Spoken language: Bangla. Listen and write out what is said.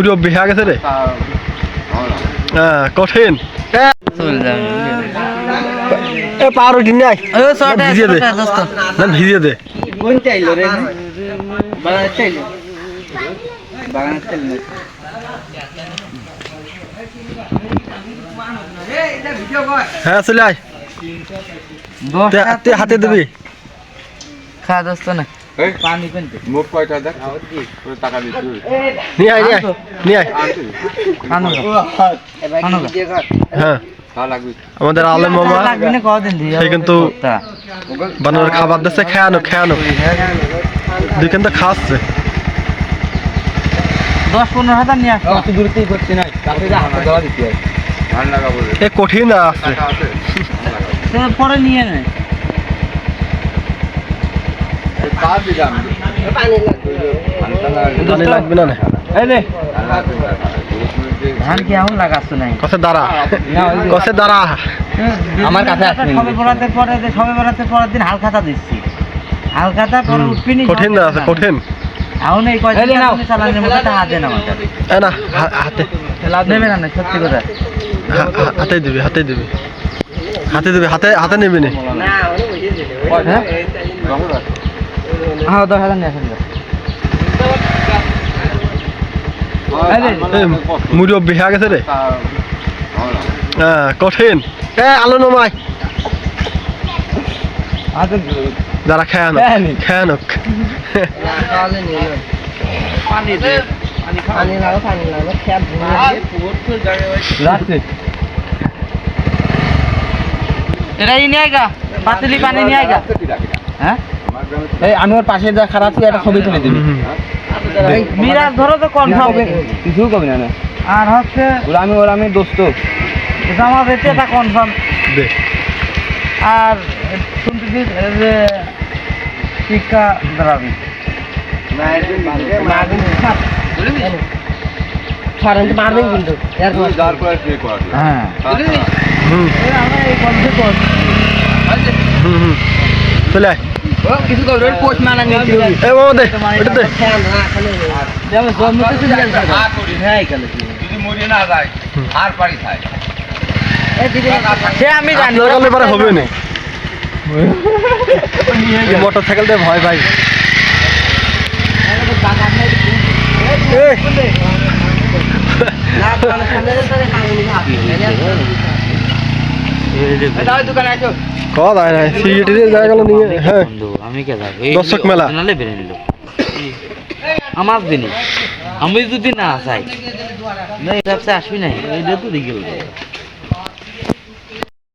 পুরো বিহা গেছে রে? হ্যাঁ কঠিন। এ পাউরুটি নাই ভিজিয়ে দে। না ভিজিয়ে হ্যাঁ চলে আয়। তুই- তুই হাতে দিবি। খাওয়া দোস্ত না। এই পানি কিনতে মুখ কয়টা দেখ? তোর টাকা দিচ্ছি নিয়ে আয় নিয়ে আয় নিয়ে আয়। আনো আনো হ্যাঁ। আমাদের আলম মামা সে কিন্তু বানরের খাবার দিচ্ছে খেয়ানো খেয়ানো। দুই কিন্তু খাচ্ছে। দশ পনেরো হাজার নিয়ে আসো। দূরতেই করছি না। এ কঠিন আছে। পরে নিয়ে নেয় আমার কাছে সবে পরে সবে পরের দিন হালখাতা দিচ্ছি। হালখাতা পরে উঠবি কঠিন না আছে কঠিন। এখন এই কয়দিন আপনি মধ্যে হাত দেন আমার কাছে এ না হাতে। নেবে না না, সত্যি কথা। হাতে দিবি হাতে দিবি। হাতে দিবি হাতে হাতে নিবি নি। হ্যাঁ দশ হাজার নিয়ে আসেন মুড়িও বিহা গেছে রে। হ্যাঁ কঠিন। এ আলো নমাই। যারা খেয়ানো খেয়ানি। খেয়ানক পানি পানি লাগো পানি লাগো খেয়াল রাখছি। এটা ই নিয়ে আইগা পাতিলি পানি নিয়ে আইগা হ্যাঁ? এই আমি ওর পাশে যা খারাপ ছিল একটা ছবি তুলে দিবি। মিরাজ ধরো তো কনফার্ম। কিছু কবি না আর হচ্ছে ওরা আমি ওরা আমি দোস্ত। জামা বেচে এটা কনফার্ম। আর শুনতেছি যে টিকা দাঁড়াবি মারবেন কিন্তু। হ্যাঁ। হুম। আমরা এই কনফে হুম হুম। চলে আয়। কিছু করবে পোস্ট মানা নিয়ে এ মামা দে ওটা দে যেমন জন্মতে চলে যাবে হ্যাঁ কেন যদি মরে না যায় আর পারি খায় সে আমি জানি আপনার কালে হবে না মোটর সাইকেল দিয়ে ভয় ভাই। দোকানে আসো নাই গেল নিয়ে হ্যাঁ। আমি কে যাব? দর্শক মেলা। নালে বেড়ে নিল। আমার দিনই আমি যদি না চাই না এই ব্যবসা আসবি না তো দিকে